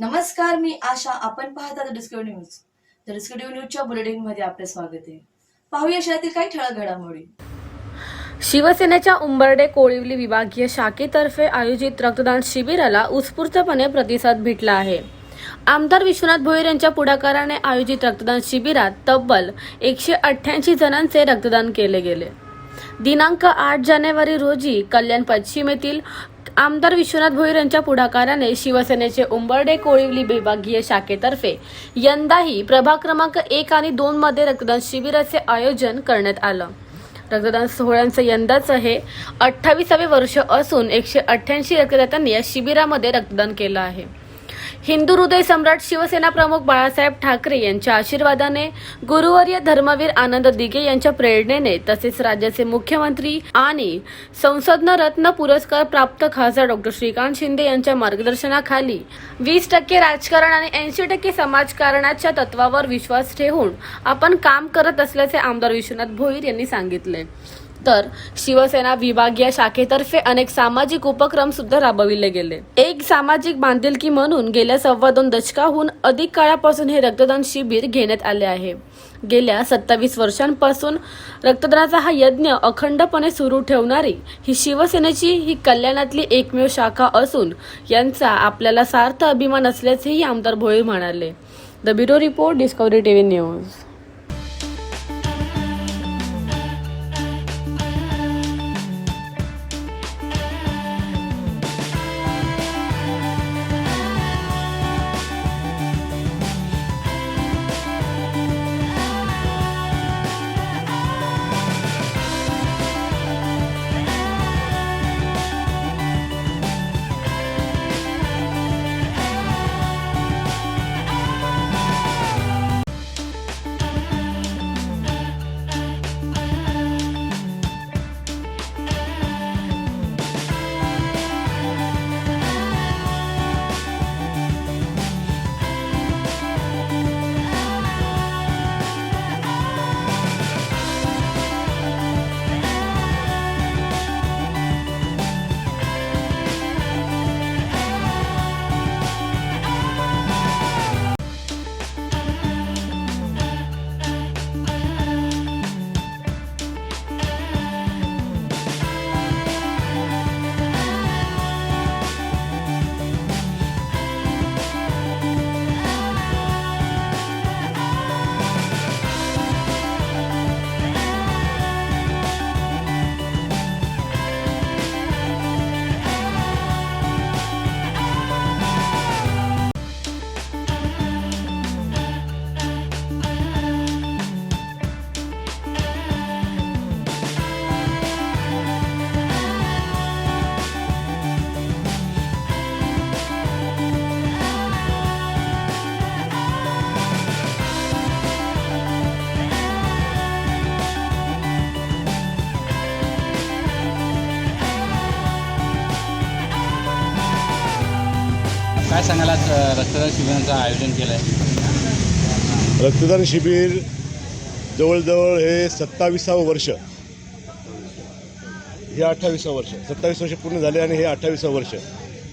नमस्कार मी आशा. आपण पाहता द डिस्कवरी न्यूज तर डिस्कवरी न्यूजच्या बुलेटिनमध्ये आपले स्वागत आहे. पाहूया शहरातील काही ठळक घडामोडी. शिवसेनेच्या उंबर्डे कोळिवली विभागीय शाखेतर्फे आयोजित रक्तदान शिबिराला उत्स्फूर्तपणे प्रतिसाद भेटला आहे. आमदार विश्वनाथ भोईर यांच्या पुढाकाराने आयोजित रक्तदान शिबिरात तब्बल एकशे अठ्ठ्याऐंशी जणांचे रक्तदान केले गेले. दिनांक आठ जानेवारी रोजी कल्याण पश्चिमेतील आमदार विश्वनाथ भोईर यांच्या पुढाकाराने शिवसेनेचे उंबर्डे कोळिवली विभागीय शाखेतर्फे यंदाही प्रभाग क्रमांक एक आणि दोन मध्ये रक्तदान शिबिराचे आयोजन करण्यात आलं. रक्तदान सोहळ्यांचं यंदाचं हे अठ्ठावीसावे वर्ष असून एकशे अठ्ठ्याऐंशी रक्तदात्यांनी या शिबिरामध्ये रक्तदान केलं आहे. हिंदू हृदय सम्राट शिवसेना प्रमुख बाळासाहेब ठाकरे यांच्या आशीर्वादाने गुरुवर्य धर्मवीर आनंद दिघे यांच्या प्रेरणेने तसेच राज्याचे मुख्यमंत्री आणि संसदन रत्न पुरस्कार प्राप्त खासदार डॉक्टर श्रीकांत शिंदे यांच्या मार्गदर्शनाखाली वीस टक्के राजकारण आणि ऐंशी टक्के समाजकारणाच्या तत्वावर विश्वास ठेवून आपण काम करत असल्याचे आमदार विश्वनाथ भोईर यांनी सांगितले. तर शिवसेना विभागीय शाखेतर्फे अनेक सामाजिक उपक्रम सुद्धा राबविले गेले. एक सामाजिक बांधिलकी म्हणून गेल्या सव्वा दोन दशकाहून अधिक काळापासून हे रक्तदान शिबिर घेण्यात आले आहे. गेल्या सत्तावीस वर्षांपासून रक्तदानाचा हा यज्ञ अखंडपणे सुरू ठेवणारी ही शिवसेनेची ही कल्याणातली एकमेव शाखा असून यांचा आपल्याला सार्थ अभिमान असल्याचेही आमदार भोईर म्हणाले. The bureau report Discovery TV news. काय सांगायला रक्तदान शिबिरांचं आयोजन केलं आहे रक्तदान शिबिर जवळजवळ हे सत्ताविसावं वर्ष. हे अठ्ठावीसावं वर्ष. सत्तावीस वर्ष पूर्ण झाले आणि हे अठ्ठावीसावं वर्ष.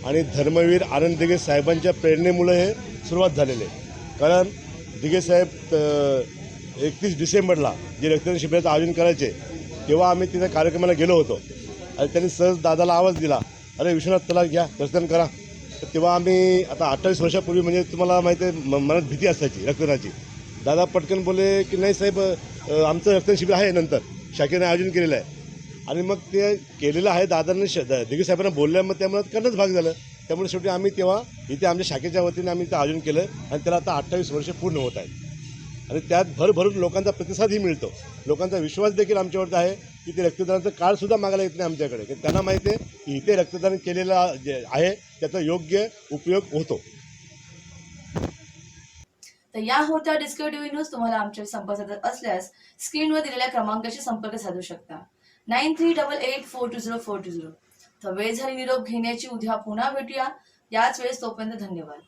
आणि धर्मवीर आनंद दिघे साहेबांच्या प्रेरणेमुळे हे सुरुवात झालेली आहे. कारण दिघे साहेब एकतीस डिसेंबरला जे रक्तदान शिबिराचं आयोजन करायचे तेव्हा आम्ही तिथे कार्यक्रमाला गेलो होतो. आणि त्यांनी सहज दादाला आवाज दिला. अरे विश्वनाथ चला घ्या रक्तदान करा. तेव्हा आम्ही आता अठ्ठावीस वर्षापूर्वी म्हणजे तुम्हाला माहिती आहे म- मनात भीती असायची रक्तदानाची. दादा पटकन बोलले की नाही साहेब आमचं रक्तदान शिबिर आहे नंतर. शाखेने आयोजन केलेलं आहे. आणि मग ते केलेलं आहे दादांनी श दिगी साहेबांना बोलल्या मग त्यामुळे करणंच भाग झालं. त्यामुळे शेवटी आम्ही तेव्हा इथे आमच्या शाखेच्या वतीने आम्ही इथं आयोजन केलं आणि त्याला आता अठ्ठावीस वर्ष पूर्ण होत आहेत. आणि त्यात भरभरून लोकांचा प्रतिसादही मिळतो. लोकांचा विश्वास देखील आमच्यावरती आहे. की ते रक्तदानाचं कार्डसुद्धा मागायला येत नाही आमच्याकडे. की त्यांना माहिती आहे की इथे रक्तदान केलेलं जे आहे त्याचा योग्य उपयोग होतो. तर या होत्या डिस्कवरी टीव्ही न्यूज तुम्हाला आमच्या संपर्क साधत असल्यास स्क्रीनवर दिलेल्या क्रमांकाशी संपर्क साधू शकता. Nine three double eight four two zero four two zero तर वेळ झाली निरोप घेण्याची उद्या पुन्हा भेटूया. याच वेळेस तोपर्यंत धन्यवाद.